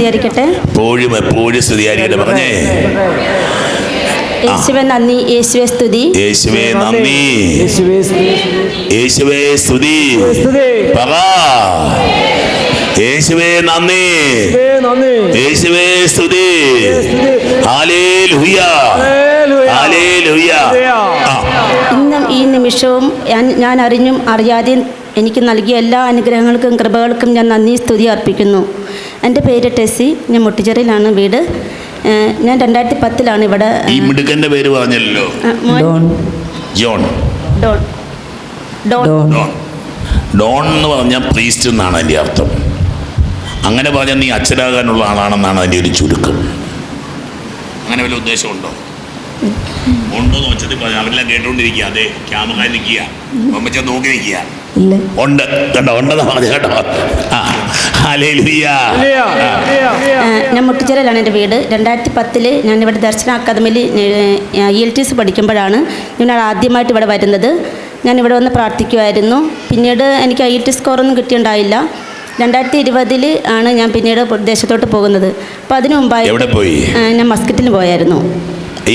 വിചാരിക്കട്ടെ എപ്പോഴും എപ്പോഴും സ്തുതിയായിരിക്കട്ടെ. പറഞ്ഞേ. യേശുവെ നന്ദി. യേശുവേ സ്തുതി. യേശുവേ നന്ദി. യേശുവേ സ്തുതി. യേശുവേ. പറ. നന്ദി. യേശുവേ നന്ദി. യേശുവേ സ്തുതി. സ്തുതി. Hallelujah hallelujah. ഹല്ലേലൂയ ആ. ഇന്നും ഈ നിമിഷവും ഞാൻ- ഞാൻ അറിഞ്ഞും അറിയാതെയും എനിക്ക് നൽകിയ എല്ലാ അനുഗ്രഹങ്ങൾക്കും കൃപകൾക്കും ഞാൻ നന്ദി സ്തുതി അർപ്പിക്കുന്നു. എന്റെ പേര് ടെസി. ഞാൻ മുട്ടിച്ചെറിയിലാണ് വീട്. ഞാൻ രണ്ടായിരത്തി പത്തിലാണ് ഇവിടെ ഈ മിടുക്കന്റെ പേര് പറഞ്ഞല്ലോ. ജോൺ. ഡോൺ. ഡോൺ. ഡോൺ. എന്ന് പറഞ്ഞാൽ പ്രീസ്റ്റ് എന്നാണ് അതിന്റെ അർത്ഥം. അങ്ങനെ പറഞ്ഞാൽ നീ അച്ഛനാകാനുള്ള ആളാണെന്നാണ് അതിന്റെ ഒരു ചുരുക്കം. അങ്ങനെ വല്ല ഉദ്ദേശമുണ്ടോ? ഉണ്ടോ എന്ന് വെച്ചിട്ട് പറഞ്ഞാൽ അവരെല്ലാം കേട്ടോണ്ടിരിക്കുക. അതെ ക്യാമറ നിൽക്കുക. അമ്മച്ച നോക്കി നിൽക്കുക. ഉണ്ട്. കണ്ടോ? ഉണ്ടെന്ന് പറഞ്ഞു കേട്ടോ. ആ. ഞാൻ മുട്ടിച്ചിറയിലാണ് എന്റെ വീട്. രണ്ടായിരത്തി പത്തിൽ ഞാൻ ഇവിടെ ദർശന അക്കാദമിയിൽ ഇ എൽ ടി എസ് പഠിക്കുമ്പോഴാണ് ഞാൻ ആദ്യമായിട്ട് ഇവിടെ വരുന്നത്. ഞാൻ ഇവിടെ വന്ന് പ്രാർത്ഥിക്കുമായിരുന്നു പിന്നീട് എനിക്ക് ഐ ടി സ്കോറൊന്നും കിട്ടിയുണ്ടായില്ല രണ്ടായിരത്തി ഇരുപതിൽ ആണ് ഞാൻ പിന്നീട് ദേശത്തോട്ട് പോകുന്നത്. അപ്പോൾ അതിനു മുമ്പായി എവിടെ പോയി? ഏഹ് ഞാൻ മസ്കറ്റിന് പോയായിരുന്നു.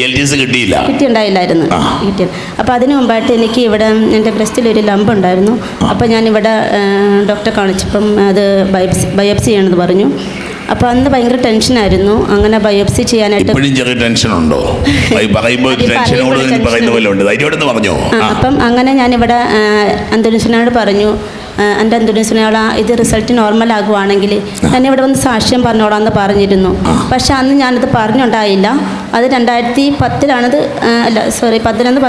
എൽ എസ് കിട്ടിയില്ല. കിട്ടിയുണ്ടായില്ലായിരുന്നു ആ. കിട്ടിയ അപ്പോൾ അതിന് മുമ്പായിട്ട് എനിക്ക് ഇവിടെ എന്റെ ബ്രസ്റ്റിൽ ഒരു ലംബ് ഉണ്ടായിരുന്നു. അപ്പോൾ ഞാൻ ഇവിടെ ഡോക്ടറെ കാണിച്ചപ്പം അത് ബയോപ്സി ബയോപ്സി ചെയ്യണമെന്ന് പറഞ്ഞു. അപ്പോൾ അന്ന് ഭയങ്കര ടെൻഷനായിരുന്നു അങ്ങനെ ബയോപ്സി ചെയ്യാനായിട്ട് ഇപ്പോഴും ചെറിയ ടെൻഷൻ ഉണ്ടോ? പറയുമ്പോൾ ടെൻഷനോട് പറയുന്ന പോലെ ഉണ്ട്. പറഞ്ഞോ? അപ്പം അങ്ങനെ ഞാൻ ഇവിടെ അന്തരീക്ഷനോട് പറഞ്ഞു. എന്റെ അന്തരീക്ഷനോട് ഇത് റിസൾട്ട് നോർമൽ ആകുവാണെങ്കിൽ ഞാൻ ഇവിടെ വന്ന് സാക്ഷ്യം പറഞ്ഞോളാം എന്ന് പറഞ്ഞിരുന്നു പക്ഷെ അന്ന് ഞാനത് പറഞ്ഞുണ്ടായില്ല. അത് രണ്ടായിരത്തി പത്തിലാണത് അല്ല സോറി പതിനൊന്ന്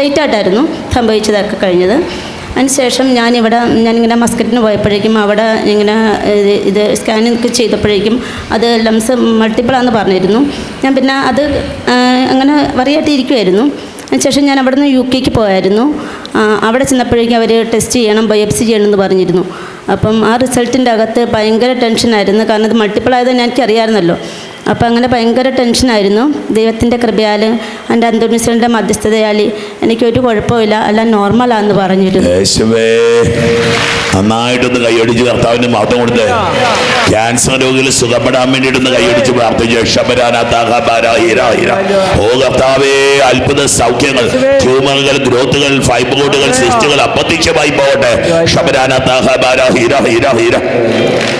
ലേറ്റ് ആയിട്ടായിരുന്നു സംഭവിച്ചതൊക്കെ കഴിഞ്ഞത്. അതിനുശേഷം ഞാനിവിടെ ഞാനിങ്ങനെ മസ്കറ്റിന് പോയപ്പോഴേക്കും അവിടെ ഇങ്ങനെ ഇത് സ്കാനിങ് ചെയ്തപ്പോഴേക്കും അത് ലംസ് മൾട്ടിപ്പിളാന്ന് പറഞ്ഞിരുന്നു. ഞാൻ പിന്നെ അത് അങ്ങനെ വറിയായിട്ട് ഇരിക്കുമായിരുന്നു അതിനുശേഷം ഞാൻ അവിടെ നിന്ന് യു കെക്ക് പോയായിരുന്നു. അവിടെ ചെന്നപ്പോഴേക്കും അവർ ടെസ്റ്റ് ചെയ്യണം ബയോപ്സി ചെയ്യണം എന്ന് പറഞ്ഞിരുന്നു. അപ്പം ആ റിസൾട്ടിന്റെ അകത്ത് ഭയങ്കര ടെൻഷനായിരുന്നു കാരണം അത് മൾട്ടിപ്പിൾ ആയതെന്ന് എനിക്കറിയാമായിരുന്നല്ലോ. അപ്പം അങ്ങനെ ഭയങ്കര ടെൻഷനായിരുന്നു ദൈവത്തിന്റെ കൃപയാൽ എന്റെ അന്തോണിസിന്റെ മധ്യസ്ഥതയാൽ എനിക്കൊരു കുഴപ്പമില്ല എല്ലാം നോർമലാന്ന് പറഞ്ഞിരുന്നു. നന്നായിട്ടൊന്ന് കൈയടിച്ച് കർത്താവിന് മഹത്വം കൊടുത്ത്. ക്യാൻസർ രോഗികൾ സുഖപ്പെടാൻ വേണ്ടിയിട്ടൊന്ന് കൈയടിച്ച് പ്രാർത്ഥിച്ചു. ഓ കർത്താവേ അത്ഭുത സൗഖ്യങ്ങൾ ട്യൂമറുകൾ ഗ്രോത്തുകൾ ഫൈബ്രോയിഡുകൾ സിസ്റ്റുകൾ അപ്രത്യക്ഷമായി പോകട്ടെ.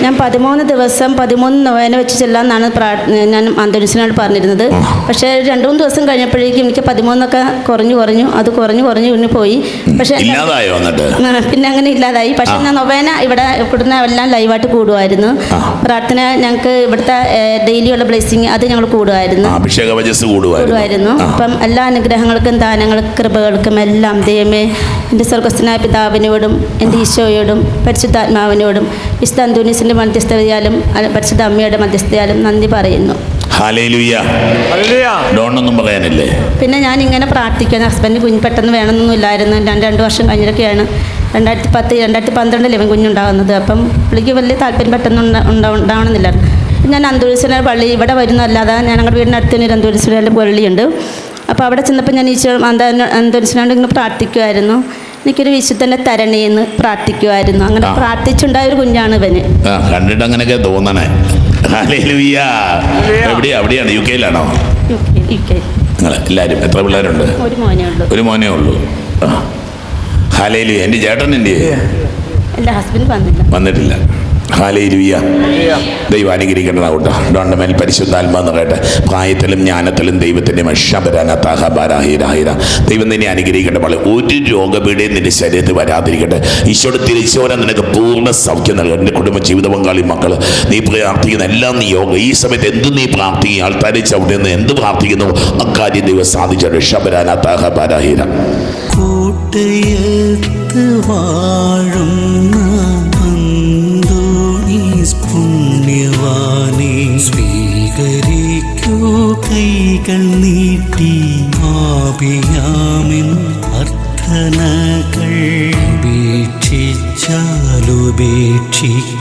ഞാൻ പതിമൂന്ന് ദിവസം പതിമൂന്ന് നോവേന വെച്ച് ചെല്ലാന്നാണ് പ്രാ ഞാൻ അന്തരീക്ഷനോട് പറഞ്ഞിരുന്നത്. പക്ഷേ രണ്ട് മൂന്ന് ദിവസം കഴിഞ്ഞപ്പോഴേക്കും എനിക്ക് പതിമൂന്നൊക്കെ കുറഞ്ഞു കുറഞ്ഞു അത് കുറഞ്ഞു കുറഞ്ഞു പിന്നെ പോയി. പക്ഷേ പിന്നെ അങ്ങനെ ഇല്ലാതായി. പക്ഷേ ഞാൻ നൊവേന ഇവിടെ കൂടുന്ന എല്ലാം ലൈവായിട്ട് കൂടുമായിരുന്നു. പ്രാർത്ഥന ഞങ്ങൾക്ക് ഇവിടുത്തെ ഡെയിലിയുള്ള ബ്ലെസ്സിങ് അത് ഞങ്ങൾ കൂടുമായിരുന്നു. കൂടുമായിരുന്നു. അപ്പം എല്ലാ അനുഗ്രഹങ്ങൾക്കും ദാനങ്ങൾക്കും കൃപകൾക്കും എല്ലാം ദൈവമേ എന്റെ സ്വർഗസ്ഥനായ പിതാവിനോടും എന്റെ ഈശോയോടും പരിശുദ്ധാത്മാവിനോടും വിശുദ്ധ അന്തോണീസിന്റെ മധ്യസ്ഥതയാലും പരിശുദ്ധ അമ്മയുടെ മധ്യസ്ഥതയാലും നന്ദി പറയുന്നു. ഡോണൊന്നും പറയാനില്ലേ? പിന്നെ ഞാൻ ഇങ്ങനെ പ്രാർത്ഥിക്കാൻ ഹസ്ബൻഡ് കുഞ്ഞ് പെട്ടെന്ന് വേണമെന്നൊന്നുമില്ലായിരുന്നു ഞാൻ രണ്ട് വർഷം കഴിഞ്ഞൊക്കെയാണ് രണ്ടായിരത്തി പത്ത് രണ്ടായിരത്തി പന്ത്രണ്ടിൽ ഇവൻ കുഞ്ഞുണ്ടാകുന്നത്. അപ്പം പുള്ളിക്ക് വലിയ താല്പര്യം പെട്ടെന്ന് ഉണ്ടാ ഉണ്ടാ- ഉണ്ടാവണമെന്നില്ലായിരുന്നു ഞാൻ അന്തൂരിശ്വര പള്ളി ഇവിടെ വരുന്നതല്ലാതെ ഞാൻ ഞങ്ങളുടെ വീടിനടുത്ത് തന്നെ ഒരു അന്തൂരിശ്വര പള്ളിയുണ്ട്. അപ്പോൾ അവിടെ ചെന്നപ്പോൾ ഞാൻ ഈശോ അന്തൂരിശ്വരോട് ഇങ്ങനെ പ്രാർത്ഥിക്കുമായിരുന്നു എനിക്കൊരു വിശുദ്ധനെ തരണേന്ന് പ്രാർത്ഥിക്കുമായിരുന്നു അങ്ങനെ പ്രാർത്ഥിച്ചുണ്ടായ ഒരു കുഞ്ഞാണ് ഇവന് കണ്ടിട്ട് അങ്ങനെയൊക്കെ തോന്നണേ. എവിടെയാ? അവിടെയാണ് യു കെയിലാണോ നിങ്ങൾ എല്ലാവരും എത്ര പിള്ളേരുണ്ട്? ഒരു മോനേ ഉള്ളൂ. ആ. ഹാലേലു എന്റെ ചേട്ടൻ എന്റെ വന്നിട്ടില്ല. ഹാലേലുയ്യ ദൈവം അനുഗ്രഹിക്കേണ്ടതാകട്ടെ ഡോണ്ട മേൽ പരിശുദ്ധാത്മാന്ന് നിറയട്ടെ പ്രായത്തിലും ജ്ഞാനത്തിലും ദൈവത്തിന്റെ മഷബരാനത്താഹബാരാഹിരാഹിര ദൈവം നിന്നെ അനുഗ്രഹിക്കട്ടെ പോലെ ഒരു രോഗപീഠയും നിന്റെ ശരീരത്തിൽ വരാതിരിക്കട്ടെ. ഈശോയുടെ തിരിച്ചുവരാൻ നിനക്ക് പൂർണ സൗഖ്യം നൽകട്ടെ. എന്റെ കുടുംബ ജീവിത പങ്കാളി മക്കൾ നീ പ്രാർത്ഥിക്കുന്ന എല്ലാം നീ യോഗ ഈ സമയത്ത് എന്ത് നീ പ്രാർത്ഥിക്കുക ആൾക്കാരെ ചവിട്ടുന്ന എന്ത് പ്രാർത്ഥിക്കുന്നു? അക്കാര്യം ദൈവം സാധിച്ചത് ഷബരാനത്താഹബാരാഹിര കൂട്ടയത്ത് വാഴും നിൻ അർത്ഥനകൾ വീക്ഷിച്ചാലുപേക്ഷിക്കും